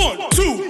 One, two,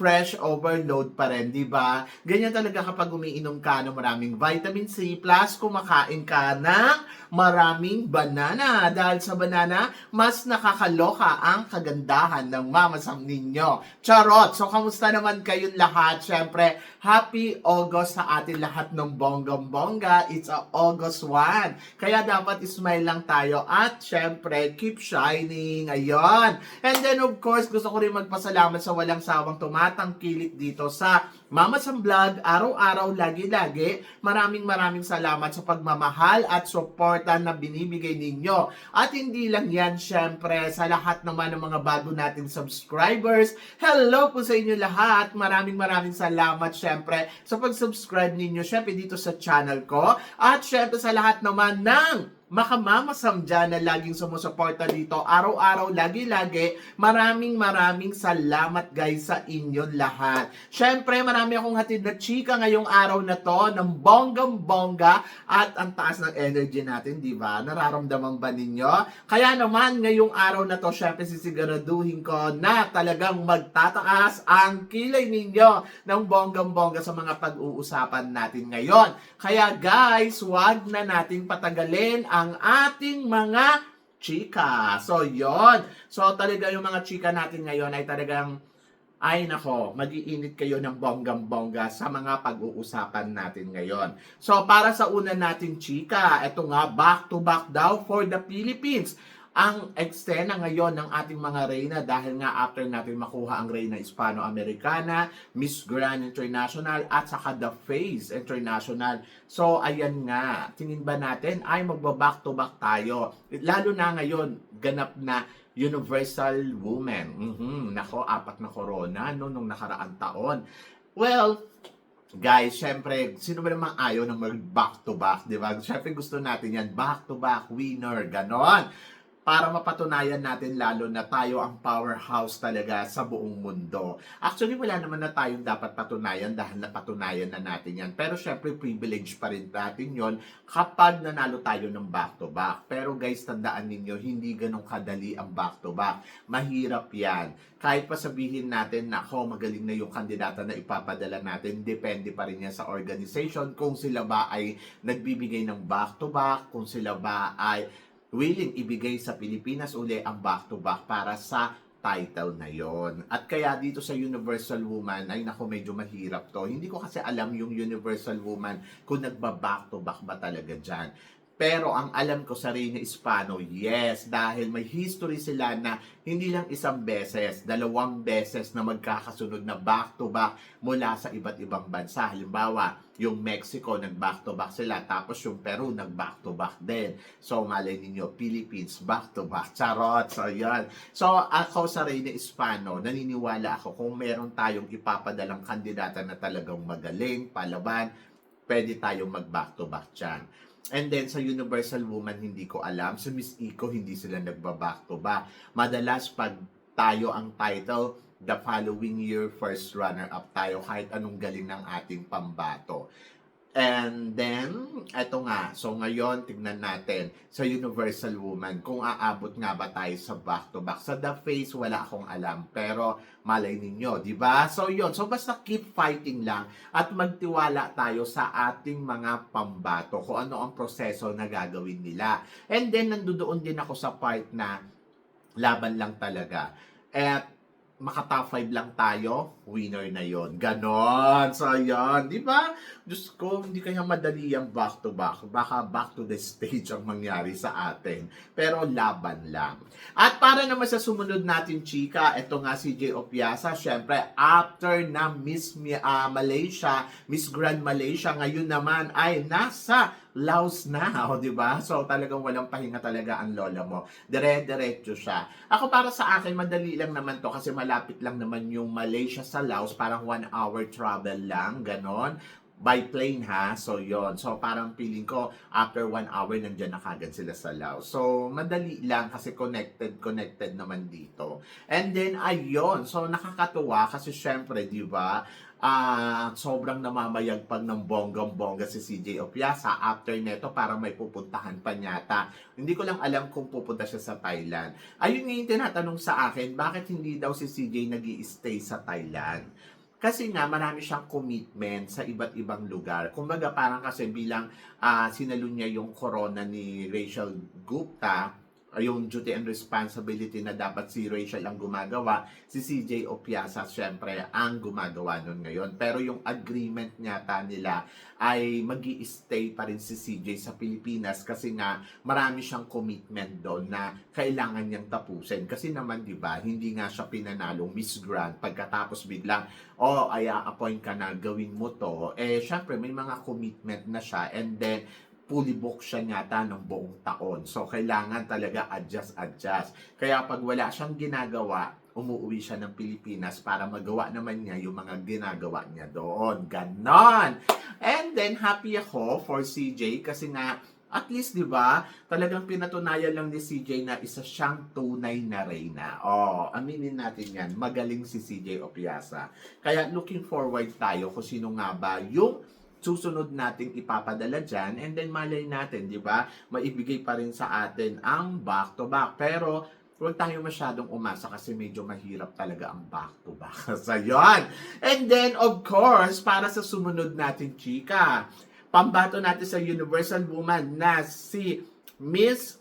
fresh overload pa rin, di ba? Ganyan talaga kapag umiinom ka ng maraming vitamin C plus kumakain ka ng maraming banana. Dahil sa banana, mas nakakaloka ang kagandahan ng mamasam ninyo. Charot! So, kamusta naman kayong lahat? Siyempre, happy August sa atin lahat ng bonggam-bongga. It's a August 1. Kaya dapat smile lang tayo at siyempre, keep shining. Ayun. And then, of course, gusto ko rin magpasalamat sa walang sawang tumatangkilik dito sa Mama Sam Vlog, araw-araw, lagi-lagi. Maraming maraming salamat sa pagmamahal at suporta na binibigay ninyo. At hindi lang yan, syempre, sa lahat naman ng mga bago nating subscribers. Hello po sa inyo lahat. Maraming maraming salamat, syempre, sa pag-subscribe ninyo, syempre, dito sa channel ko. At syempre, sa lahat naman ng makamamasam dyan na laging sumusuporta dito. Araw-araw, lagi-lagi. Maraming maraming salamat guys sa inyong lahat. Syempre, marami akong hatid na chika ngayong araw na to ng bonggang-bongga at ang taas ng energy natin, di ba? Nararamdaman ba ninyo? Kaya naman, ngayong araw na to, syempre sisiguraduhin ko na talagang magtataas ang kilay ninyo ng bonggang-bongga sa mga pag-uusapan natin ngayon. Kaya guys, wag na nating patagalin ang ating mga chika. So, yon. So, talaga yung mga chika natin ngayon ay talagang ay nako, magiinit kayo ng bonggam-bongga sa mga pag-uusapan natin ngayon. So, para sa una natin chika, ito nga, back-to-back daw for the Philippines ang eksena ngayon ng ating mga reyna dahil nga after natin makuha ang reyna Hispano-Americana, Miss Grand International at saka The Face International. So ayan nga, tingin ba natin ay magba-back to back tayo. Lalo na ngayon, ganap na Universal Woman. Mhm, nako, apat na corona no nung nakaraang taon. Well, Guys, syempre, sino ba namang ayaw ng mag back to back, di ba? Syempre gusto natin yan, back to back winner, ganon para mapatunayan natin lalo na tayo ang powerhouse talaga sa buong mundo. Actually, wala naman na tayong dapat patunayan dahil napatunayan na natin yan. Pero syempre, privilege pa rin natin yon kapag nanalo tayo ng back-to-back. Pero guys, tandaan ninyo, hindi ganun kadali ang back-to-back. Mahirap yan. Kahit pa sabihin natin na ako, magaling na yung kandidata na ipapadala natin, depende pa rin yan sa organization kung sila ba ay nagbibigay ng back-to-back, kung sila ba ay willing ibigay sa Pilipinas uli ang back-to-back para sa title na yon. At kaya dito sa Universal Woman, ay nako medyo mahirap to. Hindi ko kasi alam yung Universal Woman kung nagba-back-to-back ba talaga dyan. Pero ang alam ko sa Reina Hispano, yes, dahil may history sila na hindi lang isang beses, dalawang beses na magkakasunod na back-to-back mula sa iba't ibang bansa. Halimbawa, yung Mexico nag-back-to-back sila, tapos yung Peru nag-back-to-back din. So, malay ninyo, Philippines back-to-back. Charot! So, yan. So, ako sa Reina Hispano, naniniwala ako kung meron tayong ipapadalang kandidata na talagang magaling, palaban, pwede tayong mag-back-to-back dyan. And then sa Universal Woman, hindi ko alam. Sa Miss Eco, hindi sila nagba-back to back. Madalas pag tayo ang title, the following year, first runner-up tayo kahit anong galing ng ating pambato. And then, eto nga, so ngayon, tignan natin sa Universal Woman, kung aabot nga ba tayo sa back-to-back. Sa The Face, wala akong alam, pero malay ninyo, di ba? So yon so basta keep fighting lang at magtiwala tayo sa ating mga pambato, kung ano ang proseso na gagawin nila. And then, nandoon din ako sa part na laban lang talaga. At maka top 5 lang tayo, winner na yon. Ganon. So, yan. Di ba? Diyos ko, hindi kaya madali ang back to back. Baka back to the stage ang mangyari sa atin. Pero laban lang. At para naman sa sumunod natin, chika, ito nga si J. Opiasa. Siyempre, after na Miss uh, Malaysia, Miss Grand Malaysia, ngayon naman ay nasa Laos na, o di ba? So talagang walang pahinga talaga ang lola mo. Dire-diretso siya. Ako para sa akin, madali lang naman to kasi malapit lang naman yung Malaysia sa Laos, parang one hour travel lang, ganon by plane ha. So, yon So, parang feeling ko, after one hour, nandyan na kagad sila sa Laos. So, madali lang kasi connected, connected naman dito. And then, ayun. So, nakakatuwa kasi syempre, di ba, ah sobrang namamayagpag ng bonggang-bongga si CJ Opiasa. After neto, parang may pupuntahan pa nyata. Hindi ko lang alam kung pupunta siya sa Thailand. Ayun nga yung tinatanong sa akin, bakit hindi daw si CJ nag stay sa Thailand? Kasi nga, marami siyang commitment sa iba't ibang lugar. Kumbaga, parang kasi bilang ah sinalun niya yung corona ni Rachel Gupta, ah, yung duty and responsibility na dapat si Rachel ang gumagawa, si CJ Opiasa syempre ang gumagawa nun ngayon. Pero yung agreement nyata nila ay mag stay pa rin si CJ sa Pilipinas kasi nga marami siyang commitment doon na kailangan niyang tapusin. Kasi naman, di ba, hindi nga siya pinanalong Miss Grand pagkatapos biglang, oh, ay appoint ka na, gawin mo to. Eh, syempre, may mga commitment na siya and then, fully book siya yata ng buong taon. So, kailangan talaga adjust-adjust. Kaya pag wala siyang ginagawa, umuwi siya ng Pilipinas para magawa naman niya yung mga ginagawa niya doon. Ganon! And then, happy ako for CJ kasi nga, at least, di ba, talagang pinatunayan lang ni CJ na isa siyang tunay na reyna. Oh, aminin natin yan. Magaling si CJ Opiasa. Kaya looking forward tayo kung sino nga ba yung susunod nating ipapadala dyan and then malay natin, di ba, maibigay pa rin sa atin ang back-to-back. Pero, huwag tayo masyadong umasa kasi medyo mahirap talaga ang back-to-back. so, yun. And then, of course, para sa sumunod natin, chika, pambato natin sa Universal Woman na si Miss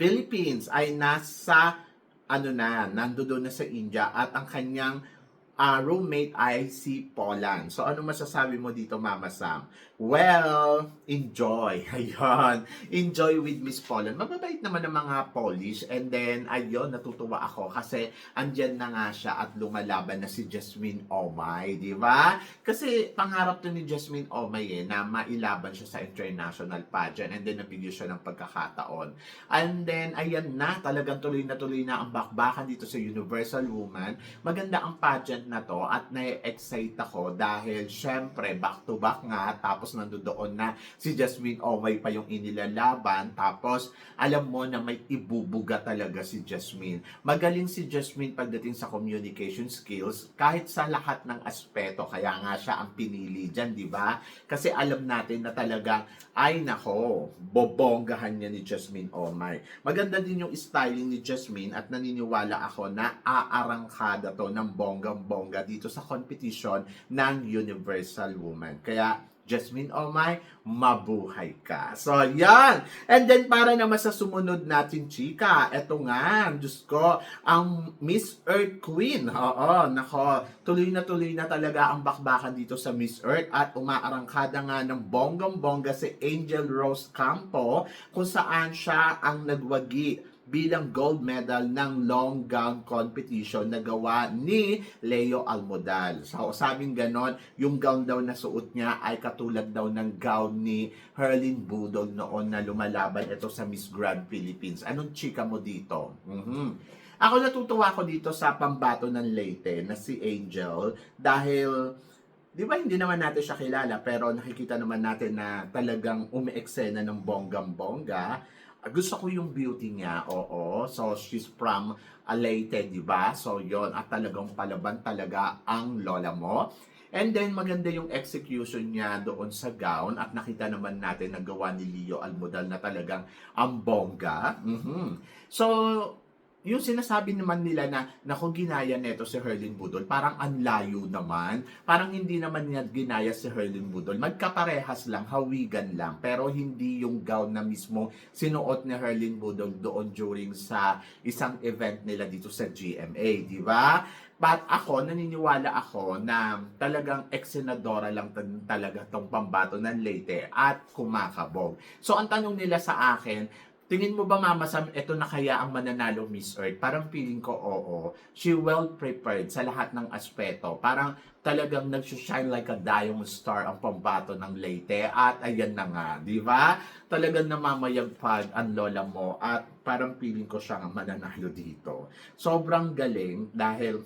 Philippines ay nasa ano na, nandoon na sa India at ang kanyang ah, roommate ay si Poland. So, ano masasabi mo dito, Mama Sam? Well, enjoy. Ayun. Enjoy with Miss Poland. Mababait naman ng mga Polish. And then, ayun, natutuwa ako kasi andyan na nga siya at lumalaban na si Jasmine Omay. Di ba? Kasi pangarap to ni Jasmine Omay eh, na mailaban siya sa international pageant. And then, nabigyan siya ng pagkakataon. And then, ayan na, talagang tuloy na tuloy na ang bakbakan dito sa Universal Woman. Maganda ang pageant na to at na-excite ako dahil syempre back to back nga tapos nandoon na si Jasmine Omay pa yung inilalaban tapos alam mo na may ibubuga talaga si Jasmine. Magaling si Jasmine pagdating sa communication skills kahit sa lahat ng aspeto kaya nga siya ang pinili dyan, di ba? Kasi alam natin na talagang ay nako, bobonggahan niya ni Jasmine Omay. Maganda din yung styling ni Jasmine at naniniwala ako na aarangkada to ng bonggang-bongga dito sa competition ng Universal Woman. Kaya Jasmine Omay, mabuhay ka. So, yan. And then, para naman sa sumunod natin, chika, eto nga, Diyos ko, ang Miss Earth Queen. Oo, nako, tuloy na tuloy na talaga ang bakbakan dito sa Miss Earth at umaarangkada nga ng bonggang-bongga si Angel Rose Campo kung saan siya ang nagwagi bilang gold medal ng long gown competition na gawa ni Leo Almodal. So, sabing ganon, yung gown daw na suot niya ay katulad daw ng gown ni Herlin Budol noon na lumalaban ito sa Miss Grand Philippines. Anong chika mo dito? Mhm. Ako natutuwa ko dito sa pambato ng Leyte na si Angel dahil Di ba hindi naman natin siya kilala pero nakikita naman natin na talagang umeeksena ng bonggam-bongga gusto ko yung beauty niya, oo. So, she's from Leyte, di ba? So, yon At talagang palaban talaga ang lola mo. And then, maganda yung execution niya doon sa gown. At nakita naman natin na gawa ni Leo Almodal na talagang ang bongga. Mhm. So, yung sinasabi naman nila na naku ginaya neto si Herlin Budol, parang ang layo naman. Parang hindi naman niya ginaya si Herlin Budol. Magkaparehas lang, hawigan lang. Pero hindi yung gown na mismo sinuot ni Herlin Budol doon during sa isang event nila dito sa GMA, di ba? But ako, naniniwala ako na talagang ex-senadora lang talaga tong pambato ng Leyte at kumakabog. So, ang tanong nila sa akin, tingin mo ba Mama Sam, ito na kaya ang mananalo Miss Earth? Parang feeling ko oo. She well prepared sa lahat ng aspeto. Parang talagang nag-shine like a diamond star ang pambato ng Leyte. At ayan na nga, di ba? Talagang namamayagpag ang lola mo at parang feeling ko siya ang mananalo dito. Sobrang galing dahil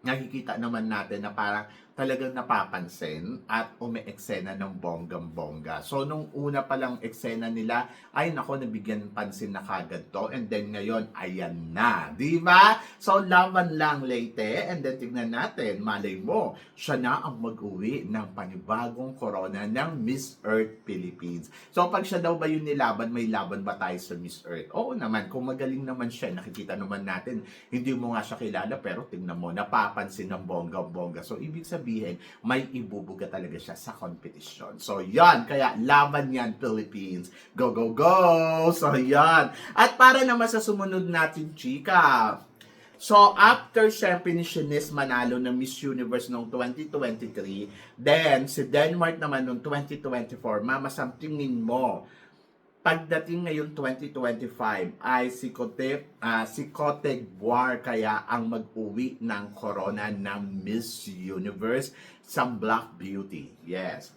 nakikita naman natin na parang talagang napapansin at umi-eksena ng bonggang-bongga. So, nung una pa lang eksena nila, ay nako, nabigyan pansin na kagad to. And then ngayon, ayan na. Di ba? So, laban lang Leyte. And then tignan natin, malay mo, siya na ang mag-uwi ng panibagong corona ng Miss Earth Philippines. So, pag siya daw ba yun nilaban, may laban ba tayo sa Miss Earth? Oo naman, kung magaling naman siya, nakikita naman natin, hindi mo nga siya kilala, pero tingnan mo, napapansin ng bongga-bongga. So, ibig sabihin, may ibubuga talaga siya sa competition. So, yan. Kaya, laban yan, Philippines. Go, go, go! So, yan. At para naman sa sumunod natin, chika, So, after syempre ni Shanice manalo ng Miss Universe noong 2023, then si Denmark naman noong 2024, Mama Sam, tingin mo, pagdating ngayon 2025 ay si Cote, ah, si Cote Buar kaya ang mag-uwi ng corona ng Miss Universe sa Black Beauty. Yes.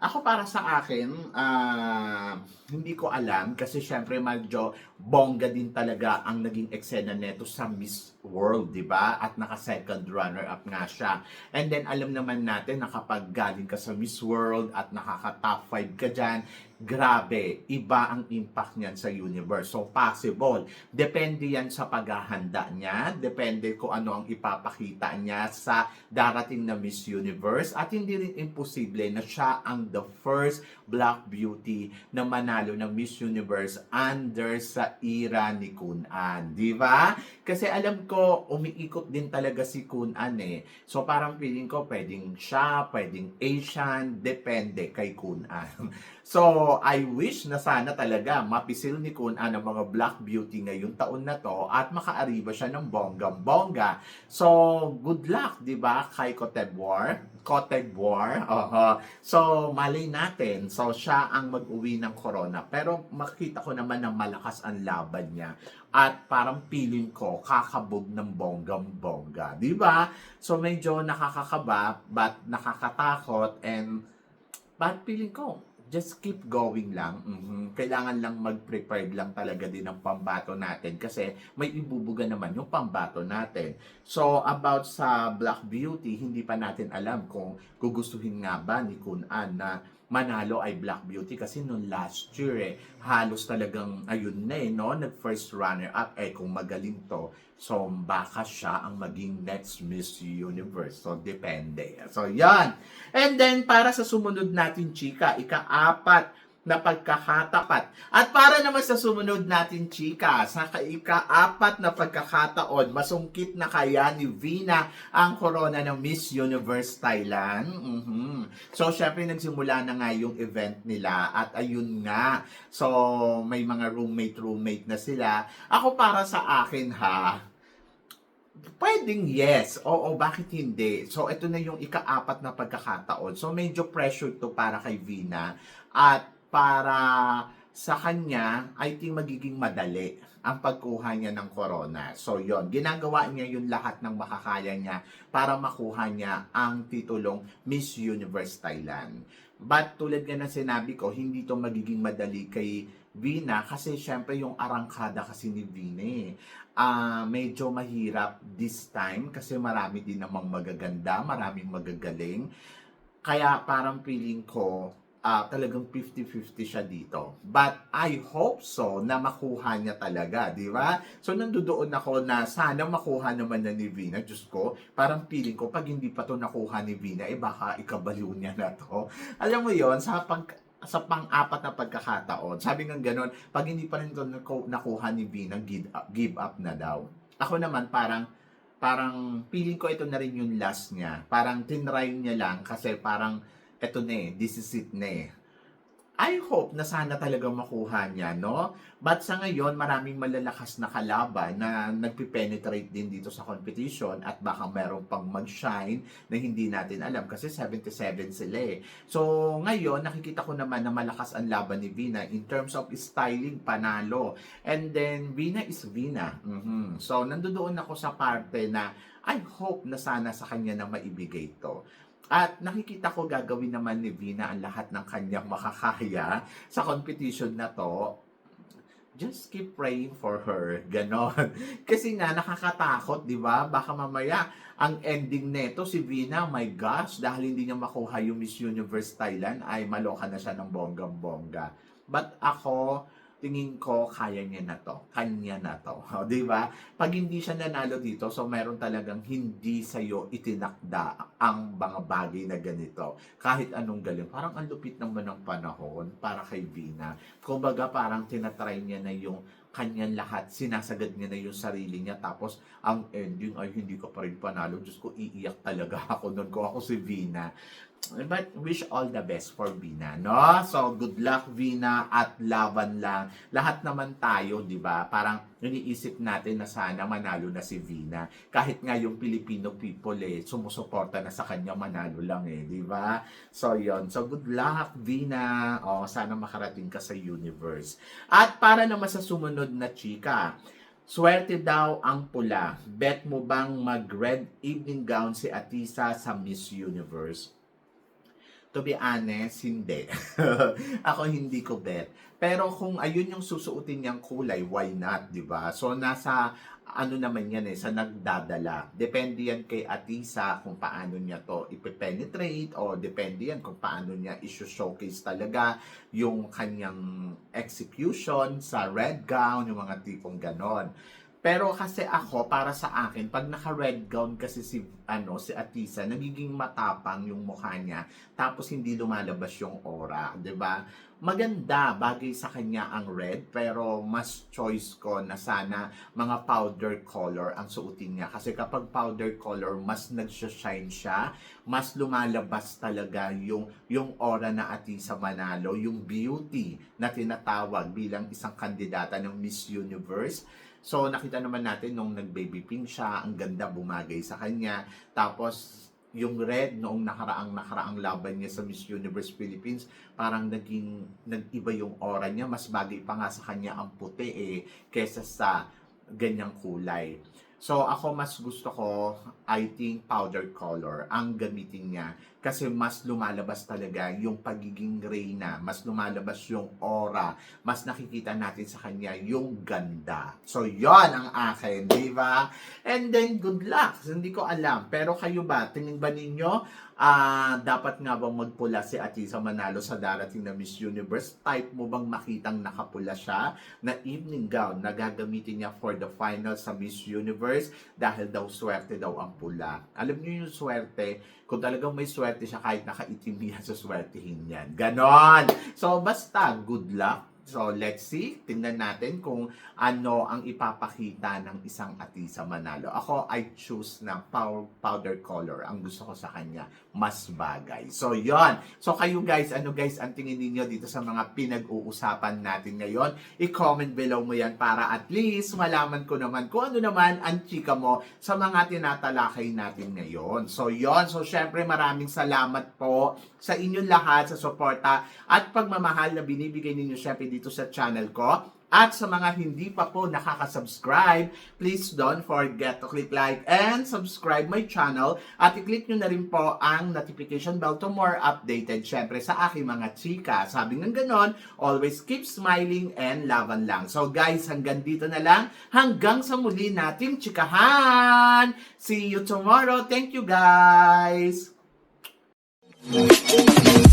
Ako para sa akin, ah, hindi ko alam kasi syempre medyo bongga din talaga ang naging eksena neto sa Miss World, di ba? At naka-second runner-up nga siya. And then alam naman natin na kapag galing ka sa Miss World at nakaka-top 5 ka dyan, grabe, iba ang impact niyan sa universe. So possible, depende yan sa paghahanda niya, depende kung ano ang ipapakita niya sa darating na Miss Universe at hindi rin imposible na siya ang the first Black Beauty na manalo ng Miss Universe under sa era ni Kun An. Di ba? Kasi alam ko, umiikot din talaga si Kun An eh. So parang feeling ko, pwedeng siya, pwedeng Asian, depende kay Kun An. I wish na sana talaga mapisil ni Kun An ang mga Black Beauty ngayong taon na to at makaariba siya ng bonggang-bongga. So, good luck, di ba, kay Coteboar? Coteboar, oho. So, malay natin. So, siya ang mag-uwi ng corona. Pero makita ko naman na malakas ang laban niya. At parang feeling ko, kakabog ng bonggang-bongga. Di ba? So, medyo nakakakaba, but nakakatakot, and but feeling ko, just keep going lang. Mhm. Kailangan lang mag-prepared lang talaga din ng pambato natin kasi may ibubuga naman yung pambato natin. So, about sa Black Beauty, hindi pa natin alam kung gugustuhin nga ba ni Kun An na manalo ay Black Beauty kasi noong last year eh, halos talagang ayun na eh, no? Nag-first runner-up eh, kung magaling to. So, baka siya ang maging next Miss Universe. So, depende. So, yan. And then, para sa sumunod natin, chika, ika-apat na pagkakatapat. At para naman sa sumunod natin, chika, sa ka- ika-apat na pagkakataon, masungkit na kaya ni Vina ang corona ng Miss Universe Thailand. Mhm. So, syempre, nagsimula na nga yung event nila at ayun nga. So, may mga roommate-roommate na sila. Ako para sa akin, ha, Pwedeng yes. Oo, bakit hindi? So, ito na yung ika-apat na pagkakataon. So, medyo pressure to para kay Vina. At para sa kanya, I think magiging madali ang pagkuha niya ng corona. So, yon Ginagawa niya yung lahat ng makakaya niya para makuha niya ang titulong Miss Universe Thailand. But tulad nga ng sinabi ko, hindi to magiging madali kay Vina kasi syempre yung arangkada kasi ni Vina eh ah medyo mahirap this time kasi marami din namang magaganda, maraming magagaling. Kaya parang feeling ko ah talagang 50-50 siya dito. But I hope so na makuha niya talaga, di ba? So nandoon ako na sana makuha naman na ni Vina. Diyos ko, parang feeling ko pag hindi pa to nakuha ni Vina, eh baka ikabaliw niya na to. Alam mo yon sa pag sa pang-apat na pagkakataon. Sabi nga ganun, pag hindi pa rin ito naku- nakuha ni Vina, give up, give up na daw. Ako naman parang parang feeling ko ito na rin yung last niya. Parang tinry niya lang kasi parang eto na eh, this is it na eh. I hope na sana talaga makuha niya, no? But sa ngayon, maraming malalakas na kalaban na nagpipenetrate din dito sa competition at baka meron pang mag-shine na hindi natin alam kasi 77 sila eh. So, ngayon, nakikita ko naman na malakas ang laban ni Vina in terms of styling, panalo. And then, Vina is Vina. Mhm. So, nandoon ako sa parte na I hope na sana sa kanya na maibigay to. At nakikita ko gagawin naman ni Vina ang lahat ng kanyang makakaya sa competition na to. Just keep praying for her. Ganon. Kasi nga, nakakatakot, di ba? Baka mamaya, ang ending neto, si Vina, my gosh, dahil hindi niya makuha yung Miss Universe Thailand, ay maloka na siya ng bonggang-bongga. But ako, tingin ko, kaya niya na to. Kanya na to. O, di ba? Pag hindi siya nanalo dito, so meron talagang hindi sa'yo itinakda ang mga bagay na ganito. Kahit anong galing. Parang ang lupit naman ng panahon para kay Vina. Kumbaga, parang tinatry niya na yung kanyang lahat, sinasagad niya na yung sarili niya, tapos ang ending ay hindi ko pa rin panalo. Diyos ko, iiyak talaga ako noon ko ako si Vina. But wish all the best for Vina, no? So, good luck, Vina, at laban lang. Lahat naman tayo, di ba? Parang iniisip natin na sana manalo na si Vina. Kahit nga yung Filipino people, eh, sumusuporta na sa kanya manalo lang, eh, di ba? So, yon So, good luck, Vina. O, sana makarating ka sa universe. At para naman sa sumunod na chika, Swerte daw ang pula. Bet mo bang mag-red evening gown si Atisa sa Miss Universe? To be honest, hindi. Ako hindi ko bet. Pero kung ayun yung susuotin niyang kulay, why not, di ba? So, nasa ano naman yan eh, sa nagdadala. Depende yan kay Atisa kung paano niya to ipipenetrate o depende yan kung paano niya issue-showcase talaga yung kanyang execution sa red gown, yung mga tipong ganon. Pero kasi ako, para sa akin, pag naka-red gown kasi si, ano, si Atisa, nagiging matapang yung mukha niya, tapos hindi lumalabas yung aura, ba? Maganda, bagay sa kanya ang red, pero mas choice ko na sana mga powder color ang suotin niya. Kasi kapag powder color, mas nag-shine siya, mas lumalabas talaga yung, yung aura na Atisa Manalo, yung beauty na tinatawag bilang isang kandidata ng Miss Universe. So, nakita naman natin nung nag-baby pink siya, ang ganda bumagay sa kanya. Tapos, yung red noong nakaraang nakaraang laban niya sa Miss Universe Philippines, parang naging nag-iba yung aura niya, mas bagay pa nga sa kanya ang puti eh kaysa sa ganyang kulay. So ako mas gusto ko I think powder color ang gamitin niya kasi mas lumalabas talaga yung pagiging reyna, mas lumalabas yung aura, mas nakikita natin sa kanya yung ganda. So yon ang akin, di ba? And then good luck. Hindi ko alam, pero kayo ba, tingin ba ninyo ah dapat nga bang magpula si Atisa Manalo sa darating na Miss Universe? Type mo bang makitang nakapula siya na evening gown na gagamitin niya for the final sa Miss Universe dahil daw swerte daw ang pula. Alam niyo yung swerte, kung talagang may swerte siya kahit nakaitim yan sa swertihin yan. Ganon! So basta, good luck. So, let's see. Tingnan natin kung ano ang ipapakita ng isang Atisa Manalo. Ako, I choose na pow- powder color. Ang gusto ko sa kanya, mas bagay. So, yon. So, kayo guys, ano guys, ang tingin ninyo dito sa mga pinag-uusapan natin ngayon? I-comment below mo yan para at least malaman ko naman kung ano naman ang chika mo sa mga tinatalakay natin ngayon. So, yon. So, syempre, maraming salamat po sa inyong lahat sa suporta at pagmamahal na binibigay ninyo syempre dito sa channel ko. At sa mga hindi pa po nakaka-subscribe, please don't forget to click like and subscribe my channel at i-click nyo na rin po ang notification bell to more updated syempre sa aking mga chika. Sabi ng ganon, always keep smiling and laban lang. So guys, hanggang dito na lang. Hanggang sa muli nating chikahan! See you tomorrow. Thank you guys! Thank you.